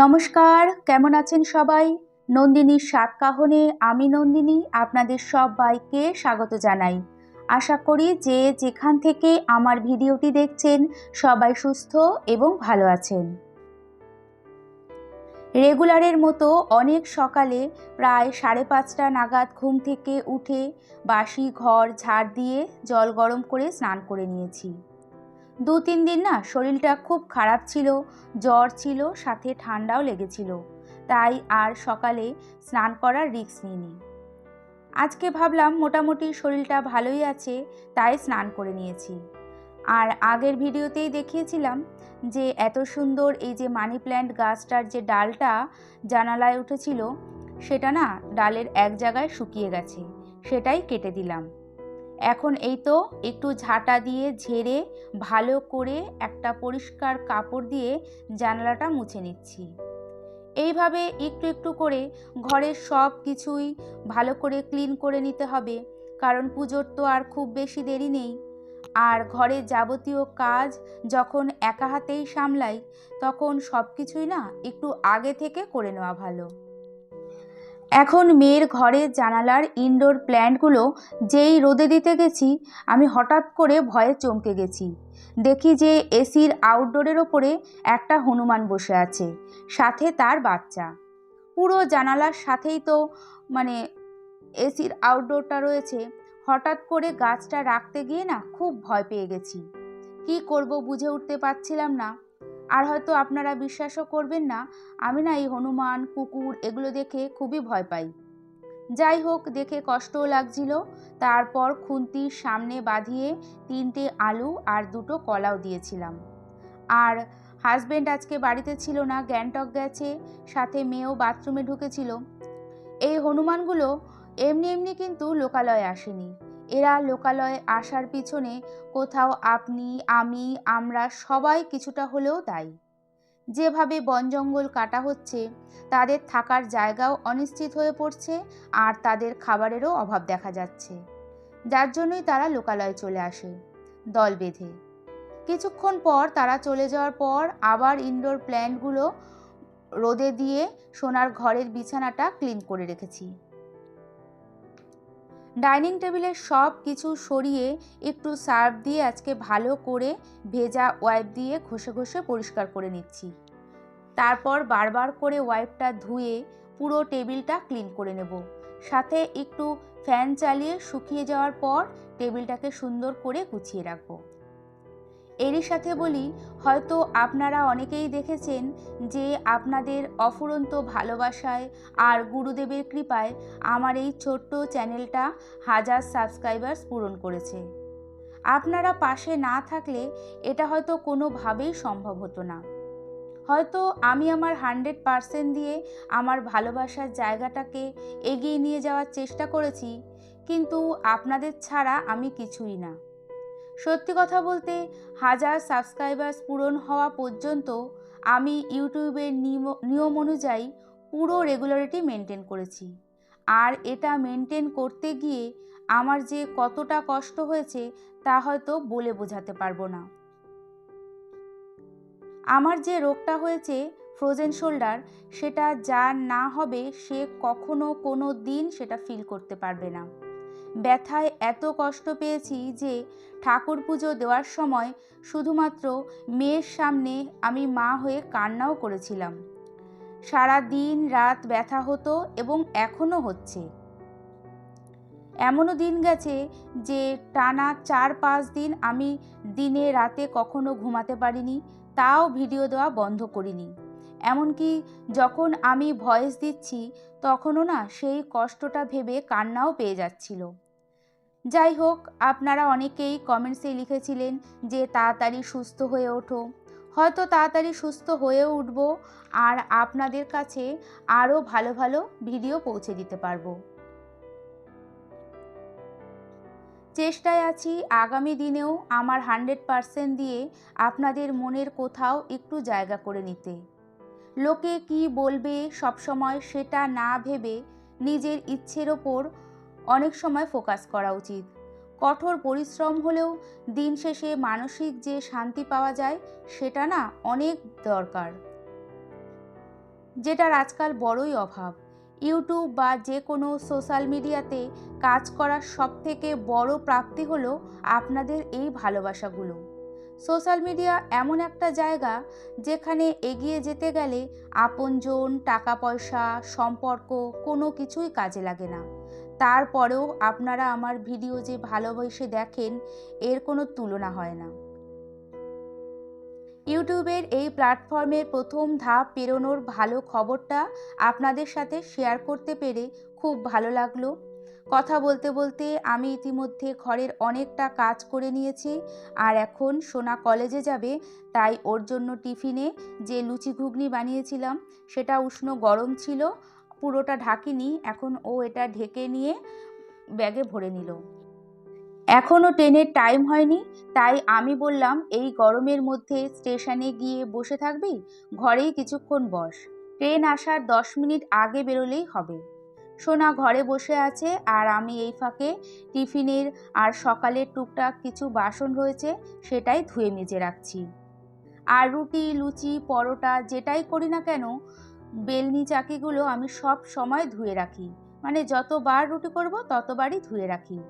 নমস্কার, কেমন আছেন সবাই? নন্দিনীর সাতকাহনে, আমি নন্দিনী আপনাদের সবাইকে স্বাগত জানাই। আশা করি যে যেখান থেকে আমার ভিডিওটি দেখছেন, সবাই সুস্থ এবং ভালো আছেন। রেগুলারের মতো অনেক সকালে প্রায় সাড়ে পাঁচটা নাগাদ ঘুম থেকে উঠে বাসি ঘর ঝাড় দিয়ে জল গরম করে স্নান করে নিয়েছি। দু তিন দিন না শরীরটা খুব খারাপ ছিল, জ্বর ছিল, সাথে ঠান্ডাও লেগেছিল। তাই আর সকালে স্নান করার রিস্ক নিইনি। আজকে ভাবলাম মোটামুটি শরীরটা ভালোই আছে, তাই স্নান করে নিয়েছি। আর আগের ভিডিওতেই দেখিয়েছিলাম যে এত সুন্দর এই যে মানি প্ল্যান্ট গাছটার যে ডালটা জানালায় উঠেছিল, সেটা না ডালের এক জায়গায় শুকিয়ে গেছে, সেটাই কেটে দিলাম। এখন এই তো একটু ঝাঁটা দিয়ে ঝেড়ে ভালো করে একটা পরিষ্কার কাপড় দিয়ে জানালাটা মুছে নিচ্ছি। এইভাবে একটু একটু করে ঘরের সব কিছুই ভালো করে ক্লিন করে নিতে হবে, কারণ পুজোর তো আর খুব বেশি দেরি নেই। আর ঘরের যাবতীয় কাজ যখন একা হাতেই সামলাই, তখন সব কিছুই না একটু আগে থেকে করে নেওয়া ভালো। এখন মেয়ের ঘরের জানালার ইনডোর প্ল্যান্টগুলো যেই রোদে দিতে গেছি, আমি হঠাৎ করে ভয়ে চমকে গেছি। দেখি যে এসির আউটডোরের ওপরে একটা হনুমান বসে আছে, সাথে তার বাচ্চা। পুরো জানালার সাথেই তো মানে এসির আউটডোরটা রয়েছে, হঠাৎ করে গাছটা রাখতে গিয়ে না খুব ভয় পেয়ে গেছি। কি করব বুঝে উঠতে পারছিলাম না। আর হয়তো আপনারা বিশ্বাসও করবেন না, আমি না এই হনুমান, কুকুর এগুলো দেখে খুবই ভয় পাই। যাই হোক, দেখে কষ্টও লাগছিল। তারপর খুন্তির সামনে বাঁধিয়ে তিনটে আলু আর দুটো কলাও দিয়েছিলাম। আর হাজব্যান্ড আজকে বাড়িতে ছিল না, গ্যাংটক গেছে, সাথে মেয়েও বাথরুমে ঢুকেছিল। এই হনুমানগুলো এমনি এমনি কিন্তু লোকালয়ে আসেনি। এরা লোকালয়ে আসার পিছনে কোথাও আপনি, আমি, আমরা সবাই কিছুটা হলেও দায়ী। যেভাবে বন জঙ্গল কাটা হচ্ছে, তাদের থাকার জায়গাও অনিশ্চিত হয়ে পড়ছে আর তাদের খাবারেরও অভাব দেখা যাচ্ছে। যার জন্যই তারা লোকালয়ে চলে আসে, দল বেঁধে। কিছুক্ষণ পর তারা চলে যাওয়ার পর আবার ইনডোর প্ল্যান্টগুলো রোদে দিয়ে সোনার ঘরের বিছানাটা ক্লিন করে রেখেছি। ডাইনিং টেবিলের সব কিছু সরিয়ে একটু সার্ফ দিয়ে আজকে ভালো করে ভেজা ওয়াইপ দিয়ে ঘষে ঘষে পরিষ্কার করে নিচ্ছি। তারপর বারবার করে ওয়াইপটা ধুয়ে পুরো টেবিলটা ক্লিন করে নেব। সাথে একটু ফ্যান চালিয়ে শুকিয়ে যাওয়ার পর টেবিলটাকে সুন্দর করে গুছিয়ে রাখব। এরই সাথে বলি, হয়তো আপনারা অনেকেই দেখেছেন যে আপনাদের অফুরন্ত ভালোবাসায় আর গুরুদেবের কৃপায় আমার এই ছোট্ট চ্যানেলটা হাজার সাবস্ক্রাইবার্স পূরণ করেছে। আপনারা পাশে না থাকলে এটা হয়তো কোনোভাবেই সম্ভব হতো না। হয়তো আমি আমার হান্ড্রেড পারসেন্ট দিয়ে আমার ভালোবাসার জায়গাটাকে এগিয়ে নিয়ে যাওয়ার চেষ্টা করেছি, কিন্তু আপনাদের ছাড়া আমি কিছুই না। সত্যি কথা বলতে হাজার সাবস্ক্রাইবার্স পূরণ হওয়া পর্যন্ত আমি ইউটিউবের নিয়ম অনুযায়ী পুরো রেগুলারিটি মেনটেন করেছি। আর এটা মেনটেন করতে গিয়ে আমার যে কতটা কষ্ট হয়েছে তা হয়তো বলে বোঝাতে পারব না। আমার যে রোগটা হয়েছে ফ্রোজেন শোল্ডার সেটা যা না হবে সে কখনো কোনো দিন সেটা ফিল করতে পারবে না। ব্যথায় এত কষ্ট পেয়েছি যে ঠাকুর পুজো দেওয়ার সময় শুধুমাত্র মেয়ের সামনে আমি মা হয়ে কান্নাও করেছিলাম। সারা দিন রাত ব্যথা হতো এবং এখনও হচ্ছে। এমনও দিন গেছে যে টানা চার পাঁচ দিন আমি দিনে রাতে কখনো ঘুমাতে পারিনি, তাও ভিডিও দেওয়া বন্ধ করিনি। এমনকি যখন আমি ভয়েস দিচ্ছি, তখনও না সেই কষ্টটা ভেবে কান্নাও পেয়ে যাচ্ছিল। যাই হোক আপনারা অনেকেই কমেন্টসে লিখেছিলেন যে তাড়াতাড়ি সুস্থ হয়ে ওঠো। হয়তো তাড়াতাড়ি সুস্থ হয়ে উঠব আর আপনাদের কাছে আরও ভালো ভালো ভিডিও পৌঁছে দিতে পারব। চেষ্টায় আছি আগামী দিনেও আমার হান্ড্রেড পারসেন্ট দিয়ে আপনাদের মনের কোথাও একটু জায়গা করে নিতে। লোকে কি বলবে সবসময় সেটা না ভেবে নিজের ইচ্ছের ওপর অনেক সময় ফোকাস করা উচিত। কঠোর পরিশ্রম হলেও দিন শেষে মানসিক যে শান্তি পাওয়া যায়, সেটা না অনেক দরকার। যেটার আজকাল বড়ই অভাব। ইউটিউব বা যে কোনো সোশ্যাল মিডিয়াতে কাজ করার সবথেকে বড় প্রাপ্তি হলো আপনাদের এই ভালোবাসাগুলো। সোশ্যাল মিডিয়া এমন একটা জায়গা যেখানে এগিয়ে যেতে গেলে আপনজন, টাকা পয়সা, সম্পর্ক কোনো কিছুই কাজে লাগে না। তারপরেও আপনারা আমার ভিডিও যে ভালোবেসে দেখেন, এর কোনো তুলনা হয় না। ইউটিউবের এই প্ল্যাটফর্মের প্রথম ধাপ পেরোনোর ভালো খবরটা আপনাদের সাথে শেয়ার করতে পেরে খুব ভালো লাগল। কথা বলতে বলতে আমি ইতিমধ্যে ঘরের অনেকটা কাজ করে নিয়েছি, আর এখন সোনা কলেজে যাবে, তাই ওর জন্য টিফিনে যে লুচি ঘুগনি বানিয়েছিলাম, সেটা উষ্ণ গরম ছিল। পুরোটা ঢাকিনি, এখন ও এটা ঢেকে নিয়ে ব্যাগে ভরে নিল। এখনও ট্রেনের টাইম হয়নি, তাই আমি বললাম, এই গরমের মধ্যে স্টেশনে গিয়ে বসে থাকবি? ঘরেই কিছুক্ষণ বস। ট্রেন আসার দশ মিনিট আগে বেরোলেই হবে। সোনা ঘরে বসে আছে, আর আমি এই ফাঁকে টিফিনের আর সকালের টুকটাক কিছু বাসন রয়েছে, সেটাই ধুয়ে মেজে রাখছি। আর রুটি, লুচি, পরোটা, যেটাই করি না কেন বেলনি চাকিগুলো আমি সব সময় ধুয়ে রাখি। মানে যতবার রুটি করব, ততবারই ধুয়ে রাখি।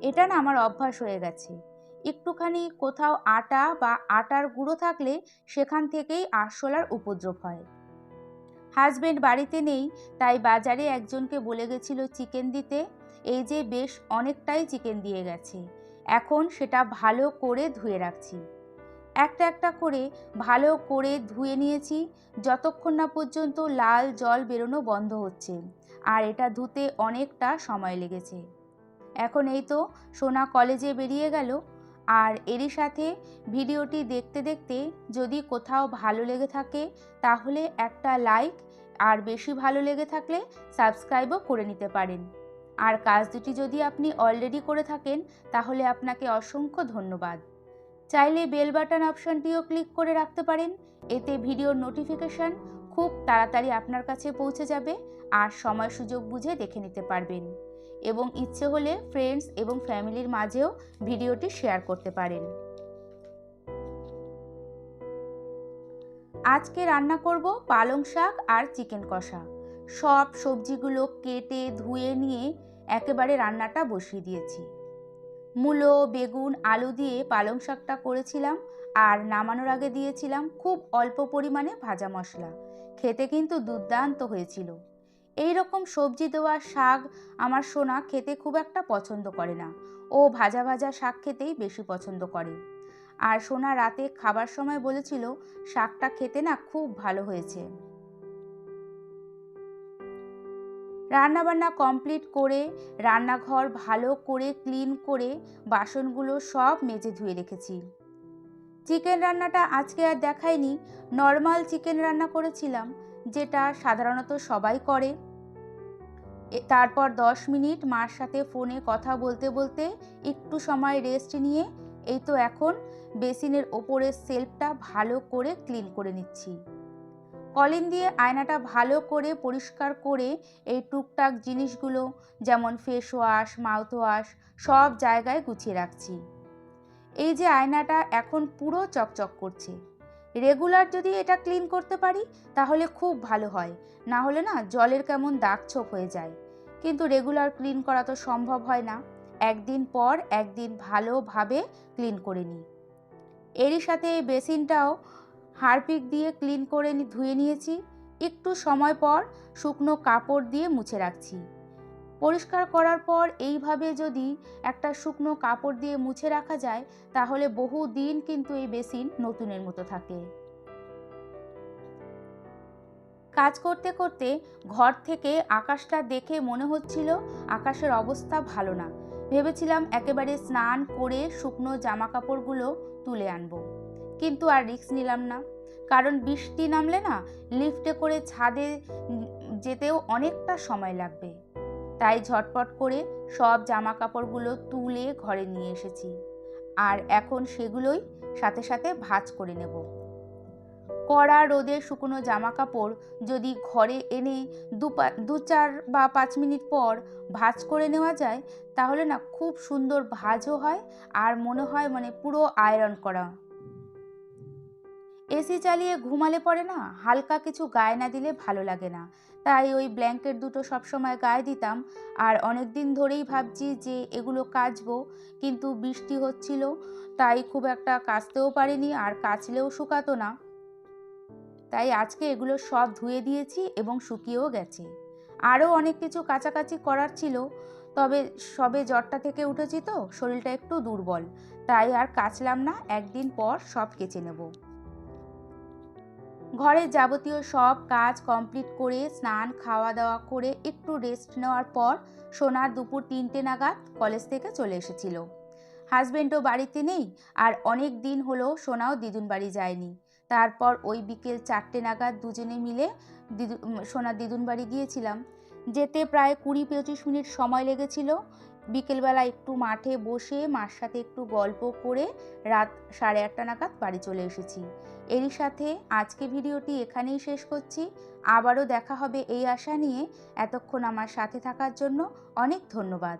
এটা না আমার অভ্যাস হয়ে গেছে। একটুখানি কোথাও আটা বা আটার গুঁড়ো থাকলে সেখান থেকেই আরশোলার উপদ্রব হয়। হাজবেন্ড বাড়িতে নেই, তাই বাজারে একজনকে বলে গেছিল চিকেন দিতে। এই যে বেশ অনেকটাই চিকেন দিয়ে গেছে। এখন সেটা ভালো করে ধুয়ে রাখছি। একটা একটা করে ভালো করে ধুয়ে নিয়েছি। যতক্ষণ না পর্যন্ত লাল জল বেরোনো বন্ধ হচ্ছে। আর এটা ধুতে অনেকটা সময় লেগেছে। এখন এই তো সোনা কলেজে বেরিয়ে গেল। আর এরই সাথে ভিডিওটি দেখতে দেখতে যদি কোথাও ভালো লেগে থাকে, তাহলে একটা লাইক আর বেশি ভালো লেগে থাকলে সাবস্ক্রাইবও করে নিতে পারেন। আর কাজ দুটি যদি আপনি অলরেডি করে থাকেন, তাহলে আপনাকে অসংখ্য ধন্যবাদ। চাইলে বেল বাটন অপশানটিও ক্লিক করে রাখতে পারেন। এতে ভিডিওর নোটিফিকেশান খুব তাড়াতাড়ি আপনার কাছে পৌঁছে যাবে আর সময় সুযোগ বুঝে দেখে নিতে পারবেন। এবং ইচ্ছে হলে ফ্রেন্ডস এবং ফ্যামিলির মাঝেও ভিডিওটি শেয়ার করতে পারেন। আজকে রান্না করব পালং শাক আর চিকেন কষা। সব সবজিগুলো কেটে ধুয়ে নিয়ে একেবারে রান্নাটা বসিয়ে দিয়েছি। মূলো, বেগুন, আলু দিয়ে পালং শাকটা করেছিলাম আর নামানোর আগে দিয়েছিলাম খুব অল্প পরিমাণে ভাজা মশলা। খেতে কিন্তু দুর্দান্ত হয়েছিল। এই রকম সবজি দেওয়া শাক আমার সোনা খেতে খুব একটা পছন্দ করে না। ও ভাজা ভাজা শাক খেতেই বেশি পছন্দ করে। আর সোনা রাতে খাবার সময় বলেছিল, শাকটা খেতে না খুব ভালো হয়েছে। রান্নাবান্না কমপ্লিট করে, রান্নাঘর ভালো করে ক্লিন করে বাসনগুলো সব মেজে ধুয়ে রেখেছি। চিকেন রান্নাটা আজকে আর দেখাইনি নর্মাল চিকেন রান্না করেছিলাম, যেটা সাধারণত সবাই করে। তারপর দশ মিনিট মার সাথে ফোনে কথা বলতে বলতে একটু সময় রেস্ট নিয়ে, এই তো এখন বেসিনের ওপরের সেলফটা ভালো করে ক্লিন করে নিচ্ছি। কলিন দিয়ে আয়নাটা ভালো করে পরিষ্কার করে এই টুকটাক জিনিসগুলো, যেমন ফেস ওয়াশ মাউথ ওয়াশ সব জায়গায় গুছিয়ে রাখছি। এই যে আয়নাটা এখন পুরো চকচক করছে। রেগুলার যদি এটা ক্লিন করতে পারি, তাহলে খুব ভালো হয়। না হলে না জলের কেমন দাগ ছোপ হয়ে যায়। কিন্তু রেগুলার ক্লিন করা তো সম্ভব হয় না। একদিন পর একদিন ভালোভাবে ক্লিন করে নিই। এরই সাথে এই বেসিনটাও হারপিক দিয়ে ক্লিন করে ধুয়ে নিয়েছি। একটু সময় পর শুকনো কাপড় দিয়ে মুছে রাখছি। পরিষ্কার করার পর এইভাবে যদি একটা শুকনো কাপড় দিয়ে মুছে রাখা যায়, তাহলে বহু দিন কিন্তু এই বেসিন নতুনের মতো থাকে। কাজ করতে করতে ঘর থেকে আকাশটা দেখে মনে হচ্ছিল আকাশের অবস্থা ভালো না। ভেবেছিলাম একেবারে স্নান করে শুকনো জামা কাপড়গুলো তুলে আনব। কিন্তু আর রিক্স নিলাম না। কারণ বৃষ্টি নামলে না লিফটে করে ছাদে যেতেও অনেকটা সময় লাগবে। তাই ঝটপট করে সব জামা কাপড়গুলো তুলে ঘরে নিয়ে এসেছি। আর এখন সেগুলোই সাথে সাথে ভাজ করে নেব। কড়া রোদে শুকনো জামা কাপড় যদি ঘরে এনে দু দু চার বা পাঁচ মিনিট পর ভাজ করে নেওয়া যায়, তাহলে না খুব সুন্দর ভাজও হয় আর মনে হয় মানে পুরো আয়রন করা। এসি চালিয়ে ঘুমালে পড়ে না, হালকা কিছু গায়ে না দিলে ভালো লাগে না। তাই ওই ব্ল্যাঙ্কেট দুটো সবসময় গায়ে দিতাম, আর অনেক দিন ধরেই ভাবছি যে এগুলো কাচবো, কিন্তু বৃষ্টি হচ্ছিল, তাই খুব একটা কাচতেও পারিনি আর কাচলেও শুকাতো না। তাই আজকে এগুলো সব ধুয়ে দিয়েছি এবং শুকিয়েও গেছে। আরও অনেক কিছু কাছাকাছি করার ছিল, তবে সবে জ্বরটা থেকে উঠেছি তো, শরীরটা একটু দুর্বল, তাই আর কাচলাম না, একদিন পর সব কেচে নেব। ঘরের যাবতীয় সব কাজ কমপ্লিট করে, স্নান খাওয়া দাওয়া করে একটু রেস্ট নেওয়ার পর সোনার দুপুর তিনটে নাগাদ কলেজ থেকে চলে এসেছিল। হাজবেন্ডও বাড়িতে নেই আর অনেক দিন হলো সোনাও দিদুন বাড়ি যায়নি। তারপর ওই বিকেল চারটে নাগাদ দুজনে মিলে দিদু সোনার দিদুন বাড়ি গিয়েছিলাম। যেতে প্রায় কুড়ি পঁচিশ মিনিট সময় লেগেছিল। বিকেলবেলা একটু মাঠে বসে মার সাথে একটু গল্প করে রাত সাড়ে আটটা নাগাদ বাড়ি চলে এসেছি। এরই সাথে আজকে ভিডিওটি এখানেই শেষ করছি। আবারও দেখা হবে এই আশা নিয়ে। এতক্ষণ আমার সাথে থাকার জন্য অনেক ধন্যবাদ।